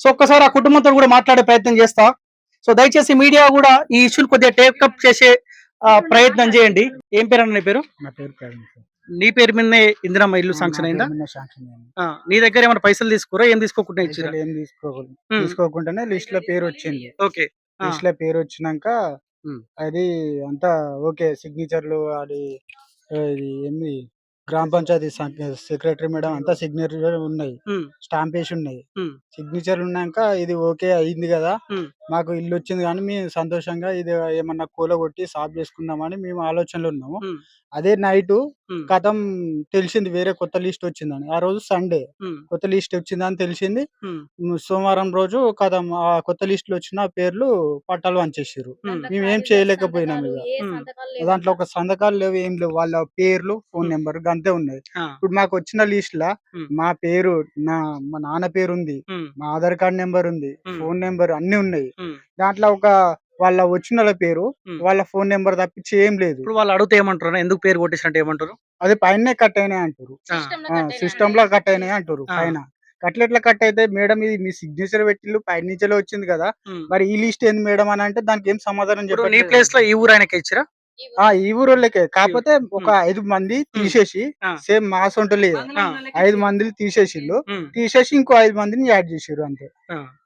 So ఒక్కసారి ఆ కుటుంబంతో కూడా మాట్లాడే ప్రయత్నం చేస్తా. సో దయచేసి మీడియా కూడా ఈ ఇష్యూని కొద్దిగా టేకప్ చేసే ప్రయత్నం చేయండి. ఏం పేరు అన్న నీ పేరు? నా పేరు ప్రవీణ్ నీ పేరు మీదనే ఇందిరమ్మ ఇల్లు శాంక్షన్ అయిందా? నా దగ్గర ఏమైనా పైసలు తీసుకురా? ఏం తీసుకోకుండా ఇచ్చిరా? ఏం తీసుకోకూడదు. తీసుకోకుండానే లిస్ట్లో పేరు వచ్చింది. ఓకే. లిస్ట్లో పేరు వచ్చినాక. అది అంతా ఓకే. సిగ్నేచర్లు అది ఇది ఏంది? గ్రామ పంచాయతీ సెక్రటరీ మేడం అంతా సిగ్నేచర్ ఉన్నాయి. స్టాంప్ వేసి ఉన్నాయి. ఉమ్, సిగ్నేచర్ ఉన్నాక ఇది ఓకే అయింది కదా. మాకు ఇల్లు వచ్చింది కానీ మేము సంతోషంగా ఇది ఏమన్నా కూల కొట్టి సాఫ్ చేసుకుందామని మేము ఆలోచనలో ఉన్నాము. అదే నైట్ కథం తెలిసింది వేరే కొత్త లిస్ట్ వచ్చిందని. ఆ రోజు సండే కొత్త లిస్ట్ వచ్చిందని తెలిసింది. సోమవారం రోజు కథం ఆ కొత్త లిస్ట్లో వచ్చిన పేర్లు పట్టాలు వంచేసారు ఉమ్. మేము ఏం చేయలేకపోయినాం ఇక. దాంట్లో ఒక సంతకాలు లేవు ఏం లేవు. వాళ్ళ పేర్లు ఫోన్ నెంబర్ అంతే ఉన్నాయి. ఇప్పుడు మాకు వచ్చిన లిస్ట్ లా. మా పేరు నా మా నాన్న పేరు ఉంది మా ఆధార్ కార్డ్ నెంబర్ ఉంది. ఫోన్ నెంబర్ అన్ని ఉన్నాయి. దాంట్లో ఒక వాళ్ళ వచ్చిన వాళ్ళ పేరు. వాళ్ళ ఫోన్ నెంబర్ తప్పించి ఏం లేదు. ఇప్పుడు వాళ్ళు అడిగితే ఏమంటారు? ఎందుకు పేరు కొట్టేసినట్టు ఏమంటారు? అది పైన కట్ అయినాయి అంటారు. ఆ, సిస్టమ్లో కట్ అయినాయి అంటారు. పైన. అట్లా ఎట్లా కట్ అయితే మేడం ఇది మీ సిగ్నేచర్ పెట్టిల్లు పై నుంచే వచ్చింది కదా. మరి ఈ లిస్ట్ ఏంది మేడం అని అంటే దానికి ఏం సమాధానం నీ చెప్పట్లేదు. ప్లేస్లో ఈ ఊరు ఆయనకి ఇచ్చిరా ఆ ఈ ఊరోళ్ళకే. కాకపోతే ఒక ఐదు మంది తీసేసి. సేమ్ మా సొంటలే ఆ. ఐదు మందిని తీసేసిల్లు. తీసేసి ఇంకో ఐదు మందిని యాడ్ చేసిర్రు అంతే. ఆ.